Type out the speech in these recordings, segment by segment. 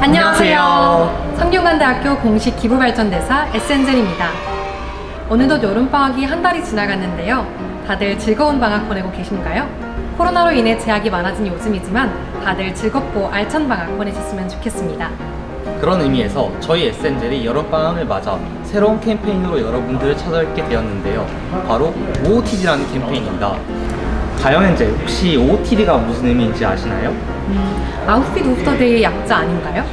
안녕하세요. 성균관대학교 공식 기부발전대사 SN젤입니다. 어느덧 여름방학이 한 달이 지나갔는데요. 다들 즐거운 방학 보내고 계신가요? 코로나로 인해 제약이 많아진 요즘이지만 다들 즐겁고 알찬 방학 보내셨으면 좋겠습니다. 그런 의미에서 저희 에센젤이 여름방학을 맞아 새로운 캠페인으로 여러분들을 찾아뵙게 되었는데요. 바로 OOTD라는 캠페인입니다. 가영현재 혹시 OOTD가 무슨 의미인지 아시나요? 아웃핏 오브 더 데이의 약자 아닌가요?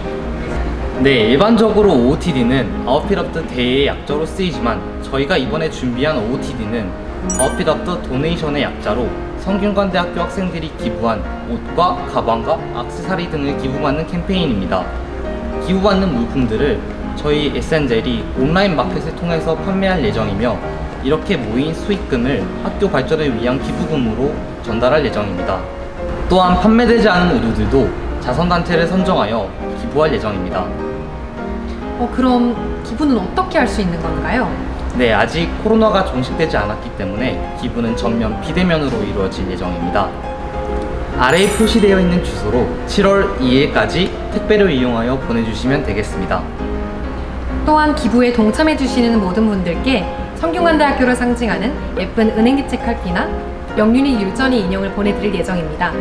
네, 일반적으로 OOTD는 아웃핏 오브 더 데이의 약자로 쓰이지만 저희가 이번에 준비한 OOTD는 아웃핏 오브 더 도네이션의 약자로 성균관대학교 학생들이 기부한 옷과 가방과 악세사리 등을 기부받는 캠페인입니다. 기부받는 물품들을 저희 에센젤이 온라인 마켓을 통해서 판매할 예정이며 이렇게 모인 수익금을 학교 발전을 위한 기부금으로 전달할 예정입니다. 또한 판매되지 않은 의류들도 자선단체를 선정하여 기부할 예정입니다. 어, 그럼 기부는 어떻게 할 수 있는 건가요? 네, 아직 코로나가 종식되지 않았기 때문에 기부는 전면 비대면으로 이루어질 예정입니다. 아래에 표시되어 있는 주소로 7월 2일까지 택배를 이용하여 보내주시면 되겠습니다. 또한 기부에 동참해주시는 모든 분들께 성균관대학교를 상징하는 예쁜 은행기체 칼피나 명륜이 율전이 인형을 보내드릴 예정입니다.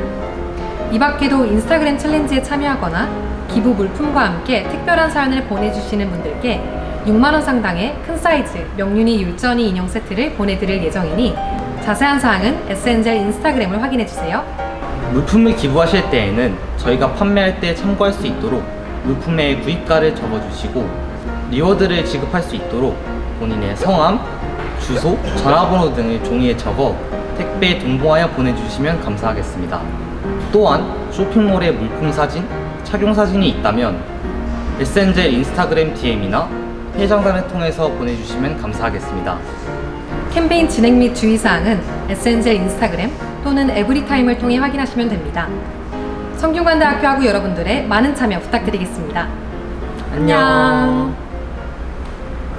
이 밖에도 인스타그램 챌린지에 참여하거나 기부 물품과 함께 특별한 사연을 보내주시는 분들께 6만원 상당의 큰 사이즈 명륜이 율전이 인형 세트를 보내드릴 예정이니 자세한 사항은 SN젤 인스타그램을 확인해주세요. 물품을 기부하실 때에는 저희가 판매할 때 참고할 수 있도록 물품의 구입가를 적어주시고 리워드를 지급할 수 있도록 본인의 성함, 주소, 전화번호 등을 종이에 적어 택배에 동봉하여 보내주시면 감사하겠습니다. 또한 쇼핑몰에 물품 사진, 착용 사진이 있다면 에센젤 인스타그램 DM이나 회장단을 통해서 보내주시면 감사하겠습니다. 캠페인 진행 및 주의사항은 SN젤 인스타그램 또는 에브리타임을 통해 확인하시면 됩니다. 성균관대학교 하고 여러분들의 많은 참여 부탁드리겠습니다. 안녕.